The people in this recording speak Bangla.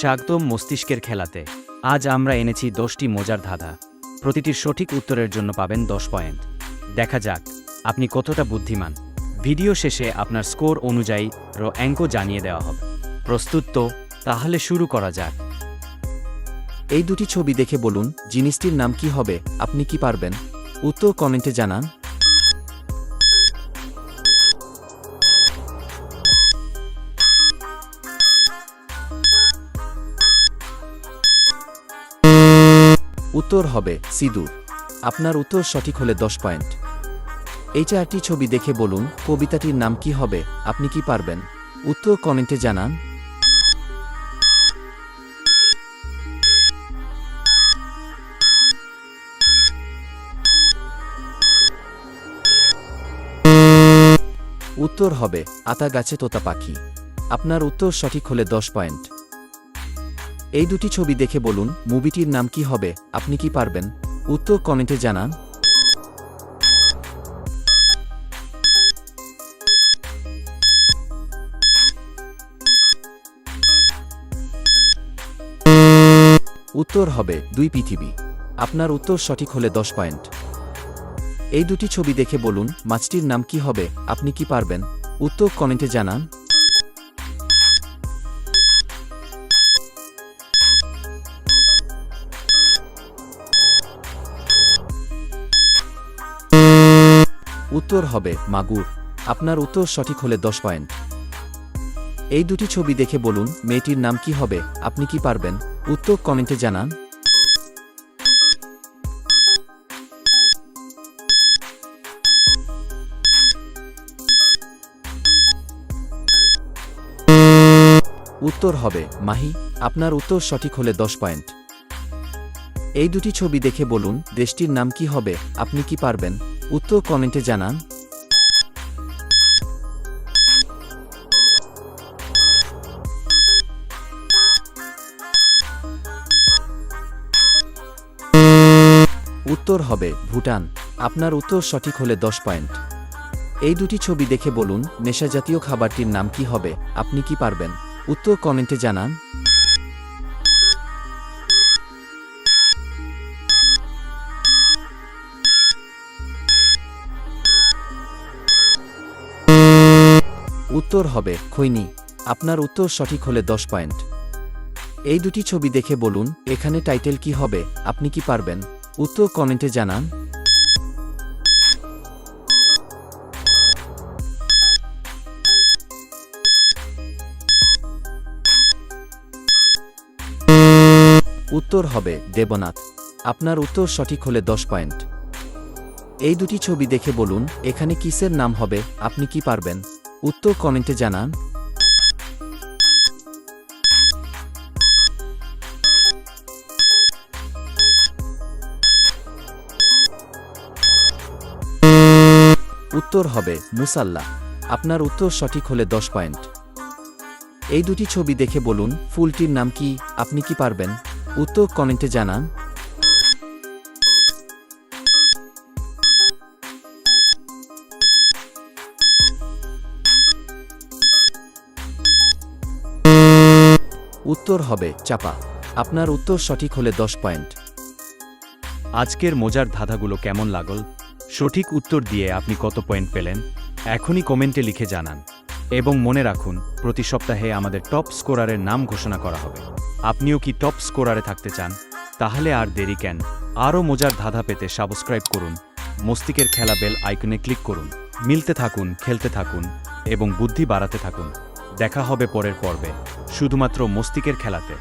স্বাগতম মস্তিষ্কের খেলাতে। আজ আমরা এনেছি দশটি মজার ধাঁধা। প্রতিটির সঠিক উত্তরের জন্য পাবেন দশ পয়েন্ট। দেখা যাক, আপনি কতটা বুদ্ধিমান। ভিডিও শেষে আপনার স্কোর অনুযায়ী র অ্যাঙ্কও জানিয়ে দেওয়া হবে। প্রস্তুত তো? তাহলে শুরু করা যাক। এই দুটি ছবি দেখে বলুন, জিনিসটির নাম কি হবে? আপনি কি পারবেন? উত্তর কমেন্টে জানান। উত্তর হবে সিঁদুর। আপনার উত্তর সঠিক হলে দশ পয়েন্ট। এই চারটি ছবি দেখে বলুন, কবিতাটির নাম কি হবে, আপনি কি পারবেন? উত্তর কমেন্টে জানান। উত্তর হবে, আতা গাছে তোতা পাখি। আপনার উত্তর সঠিক হলে দশ পয়েন্ট। এই দুটি ছবি দেখে বলুন, মুভিটির নাম কি হবে, আপনি কি পারবেন? উত্তর কমেন্টে জানান। উত্তর হবে, দুই পৃথিবী। আপনার উত্তর সঠিক হলে দশ পয়েন্ট। এই দুটি ছবি দেখে বলুন, মাছটির নাম কি হবে, আপনি কি পারবেন? উত্তর কমেন্টে জানান। উত্তর হবে, মাগুর। আপনার উত্তর সঠিক হলে দশ পয়েন্ট। এই দুটি ছবি দেখে বলুন, মেয়েটির নাম কি হবে, আপনি কি পারবেন? উত্তর কমেন্টে জানান। উত্তর হবে, মাহি, আপনার উত্তর সঠিক হলে দশ পয়েন্ট। এই দুটি ছবি দেখে বলুন, দেশটির নাম কি হবে, আপনি কি পারবেন? উত্তর কমেন্টে জানান। উত্তর হবে, ভুটান। আপনার উত্তর সঠিক হলে দশ পয়েন্ট। এই দুটি ছবি দেখে বলুন, নেশাজাতীয় খাবারটির নাম কি হবে, আপনি কি পারবেন? উত্তর কমেন্টে জানান। উত্তর হবে, খৈনি। আপনার উত্তর সঠিক হলে দশ পয়েন্ট। এই দুটি ছবি দেখে বলুন, এখানে টাইটেল কি হবে, আপনি কি পারবেন? উত্তর কমেন্টে জানান। উত্তর হবে, দেবনাথ। আপনার উত্তর সঠিক হলে দশ পয়েন্ট। এই দুটি ছবি দেখে বলুন, এখানে কিসের নাম হবে, আপনি কি পারবেন? উত্তর কমেন্টে জানান। উত্তর হবে মুসাল্লা আপনার উত্তর সঠিক হলে দশ পয়েন্ট। এই দুটি ছবি দেখে বলুন, ফুলটির নাম কি, আপনি কি পারবেন? উত্তর কমেন্টে জানান। উত্তর হবে, চাপা। আপনার উত্তর সঠিক হলে দশ পয়েন্ট। আজকের মজার ধাঁধাগুলো কেমন লাগল? সঠিক উত্তর দিয়ে আপনি কত পয়েন্ট পেলেন? এখনই কমেন্টে লিখে জানান। এবং মনে রাখুন, প্রতি সপ্তাহে আমাদের টপ স্কোরারের নাম ঘোষণা করা হবে। আপনিও কি টপ স্কোরারে থাকতে চান? তাহলে আর দেরি কেন? আরও মজার ধাঁধা পেতে সাবস্ক্রাইব করুন। মস্তিকের খেলা বেল আইকনে ক্লিক করুন। মিলতে থাকুন, খেলতে থাকুন, এবং বুদ্ধি বাড়াতে থাকুন। দেখা হবে পরের পর্বে শুধুমাত্র মস্তিকের খেলাতে।